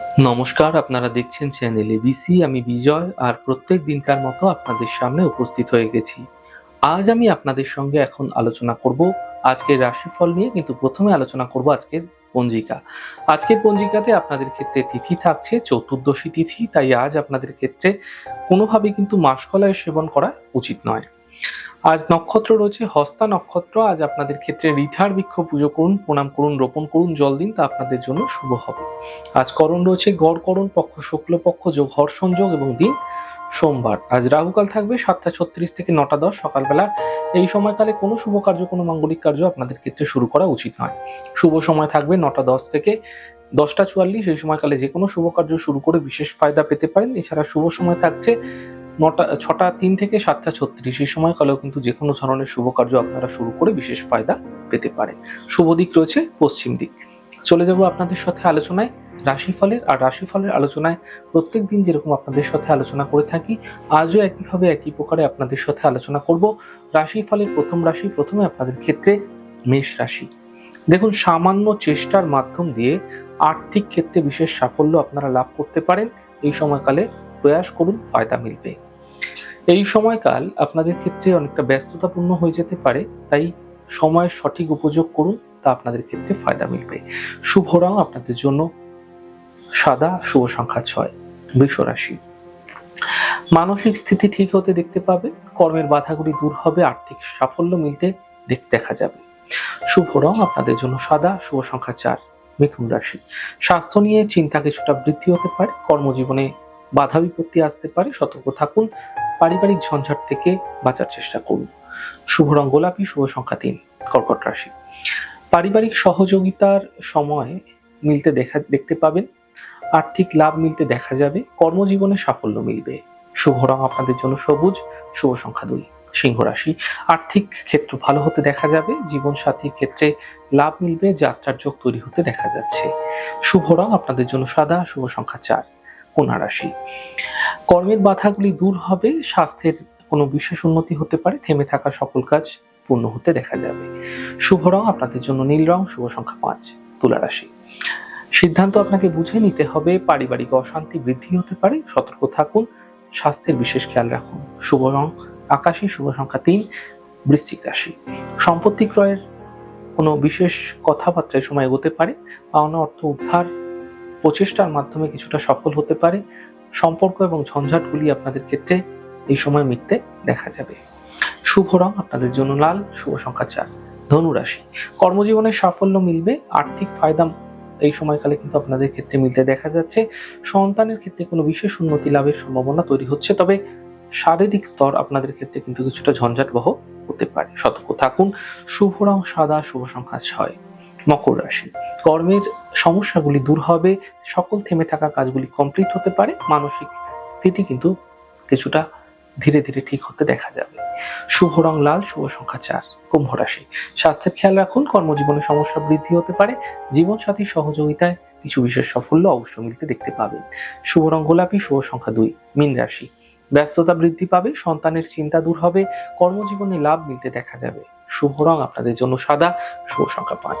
নমস্কার, আপনারা দেখছেন চ্যানেল এবিসি আমি বিজয়, আর প্রত্যেক দিনকার মতো আপনাদের সামনে উপস্থিত হয়ে গেছি। আজ আমি আপনাদের সঙ্গে এখন আলোচনা করব আজকের রাশিফল নিয়ে, কিন্তু প্রথমে আলোচনা করব আজকের পঞ্জিকা। আজকের পঞ্জিকাতে আপনাদের ক্ষেত্রে তিথি থাকছে, চতুর্দশী তিথি, তাই আজ আপনাদের ক্ষেত্রে কোনোভাবেই কিন্তু মাসকলায় সেবন করা উচিত নয়। আজ নক্ষত্র রয়েছে, হস্তা নক্ষত্র। আজ আপনাদের ক্ষেত্রে রিঠার বৃক্ষ পুজো করুন, প্রণাম করুন, রোপণ করুন, জল দিন, তা আপনাদের জন্য শুভ হবে। আজ করণ রয়েছে গড় করণ, পক্ষ শুক্লপক্ষ, যোগ হর্ষণ যোগ এবং দিন সোমবার। আজ রাহুকাল থাকবে, সাতটা ছত্রিশ থেকে নটা দশ সকালবেলা। এই সময়কালে কোনো শুভ কার্য, কোনো মাঙ্গলিক কার্য আপনাদের ক্ষেত্রে শুরু করা উচিত নয়। শুভ সময় থাকবে নটা দশ থেকে দশটা চুয়াল্লিশ। এই সময়কালে যে কোনো শুভ কার্য শুরু করে বিশেষ ফায়দা পেতে পারেন। এছাড়া শুভ সময় থাকছে নটা, ছটা, তিন থেকে সাতটা, ছত্রিশ, এই সময়কালেও কিন্তু যে কোনো ধরনের শুভ কার্য আপনারা শুরু করে বিশেষ ফায়দা পেতে পারেন। শুভ দিক রয়েছে পশ্চিম দিক। চলে যাব আপনাদের সাথে আলোচনায়। রাশিফলের, আর রাশিফলের আলোচনায় প্রত্যেক দিন যেরকম আপনাদের সাথে আলোচনা করে থাকি, আজও একইভাবে একই প্রকারে আপনাদের সাথে আলোচনা করব। রাশিফলের প্রথম রাশি, প্রথমে আপনাদের ক্ষেত্রে মেষ রাশি। দেখুন, সামান্য চেষ্টার মাধ্যম দিয়ে আর্থিক ক্ষেত্রে বিশেষ সাফল্য আপনারা লাভ করতে পারেন। এই সময়কালে প্রয়াস করুন, ফায়দা মিলবে। এই সময়কাল আপনাদের ক্ষেত্রে অনেকটা ব্যস্ততাপূর্ণ হয়ে যেতে পারে, তাই সময়ের সঠিক উপযোগ করুন, তা আপনাদের ক্ষেত্রে ফায়দা মিলবে। শুভ রং আপনাদের জন্য। সাদা শুভ সংখ্যা ছয়, বৃষ রাশি। মানসিক স্থিতি ঠিক হতে দেখতে পাবেন কর্মের বাধাগুলি দূর হবে, আর্থিক সাফল্য মিলতে দেখা যাবে। শুভ রং আপনাদের জন্য সাদা শুভ সংখ্যা চার, মিথুন রাশি। স্বাস্থ্য নিয়ে চিন্তা কিছুটা বৃদ্ধি হতে পারে, কর্মজীবনে বাধা বিপত্তি আসতে পারে, সতর্ক থাকুন পারিবারিক ঝঞ্ঝাট থেকে বাঁচার চেষ্টা করুন। শুভ রং গোলাপি, শুভ সংখ্যা তিন, কর্কট রাশি। পারিবারিক সহযোগিতার সময় মিলতে দেখা, দেখতে পাবেন। আর্থিক লাভ মিলতে দেখা যাবে। কর্মজীবনে সাফল্য মিলবে। শুভ রং আপনাদের জন্য সবুজ, শুভ সংখ্যা দুই, সিংহ রাশি। আর্থিক ক্ষেত্র ভালো হতে দেখা যাবে। জীবন সাথীর ক্ষেত্রে লাভ মিলবে, যাত্রার যোগ তৈরি হতে দেখা যাচ্ছে। শুভ রং আপনাদের জন্য সাদা, শুভ সংখ্যা চার, কন্যা রাশি। কর্মের বাধাগুলি দূর হবে, স্বাস্থ্যের কোনো বিশেষ উন্নতি হতে পারে, থেমে থাকা সকল কাজ পূর্ণ হতে দেখা যাবে। শুভ রং আপনাদের জন্য নীল রং, শুভ সংখ্যা পাঁচ, তুলা রাশি। সিদ্ধান্ত আপনাকে বুঝে নিতে হবে, পারিবারিক অশান্তি বৃদ্ধি হতে পারে, সতর্ক থাকুন, স্বাস্থ্যের বিশেষ খেয়াল রাখুন। শুভ রং আকাশী, শুভ সংখ্যা তিন, বৃশ্চিক রাশি। সম্পত্তি ক্রয়ের কোনো বিশেষ কথাবার্তায় সময় এগোতে পারে, পাওনা অর্থ উদ্ধার, প্রচেষ্টার মাধ্যমে কিছুটা সফল হতে পারে সম্পর্ক এবং ঝঞ্ঝাটগুলি আপনাদের ক্ষেত্রে এই সময় মিটতে দেখা যাবে। শুভ রং আপনাদের জন্য লাল, শুভ সংখ্যা চার। ধনু রাশি, কর্মজীবনে সাফল্য মিলবে, আর্থিক ফায়দা এই সময়কালে কিন্তু আপনাদের ক্ষেত্রে মিলতে দেখা যাচ্ছে। সন্তানের ক্ষেত্রে কোনো বিশেষ উন্নতি, লাভের সম্ভাবনা তৈরি হচ্ছে, তবে শারীরিক স্তর আপনাদের ক্ষেত্রে কিন্তু কিছুটা ঝঞ্ঝাটবহ হতে পারে। সতর্ক থাকুন। শুভ রং সাদা, শুভ সংখ্যা ছয়। মকর রাশি। কর্মের সমস্যাগুলি দূর হবে, সকল থেমে থাকা কাজগুলি কমপ্লিট হতে পারে, মানসিক স্থিতি কিন্তু কিছুটা ধীরে ধীরে ঠিক হতে দেখা যাবে। শুভ রং লাল, শুভ সংখ্যা চার, কুম্ভ রাশি। স্বাস্থ্যের খেয়াল রাখুন, কর্মজীবনে সমস্যা বৃদ্ধি হতে পারে জীবনসাথীর সহযোগিতায় কিছু বিশেষ সাফল্য অবশ্য মিলতে দেখতে পাবেন। শুভ রং গোলাপি, শুভ সংখ্যা দুই, মীন রাশি। ব্যস্ততা বৃদ্ধি পাবে, সন্তানের চিন্তা দূর হবে, কর্মজীবনে লাভ মিলতে দেখা যাবে। শুভ রং আপনাদের জন্য সাদা, শুভ সংখ্যা পাঁচ।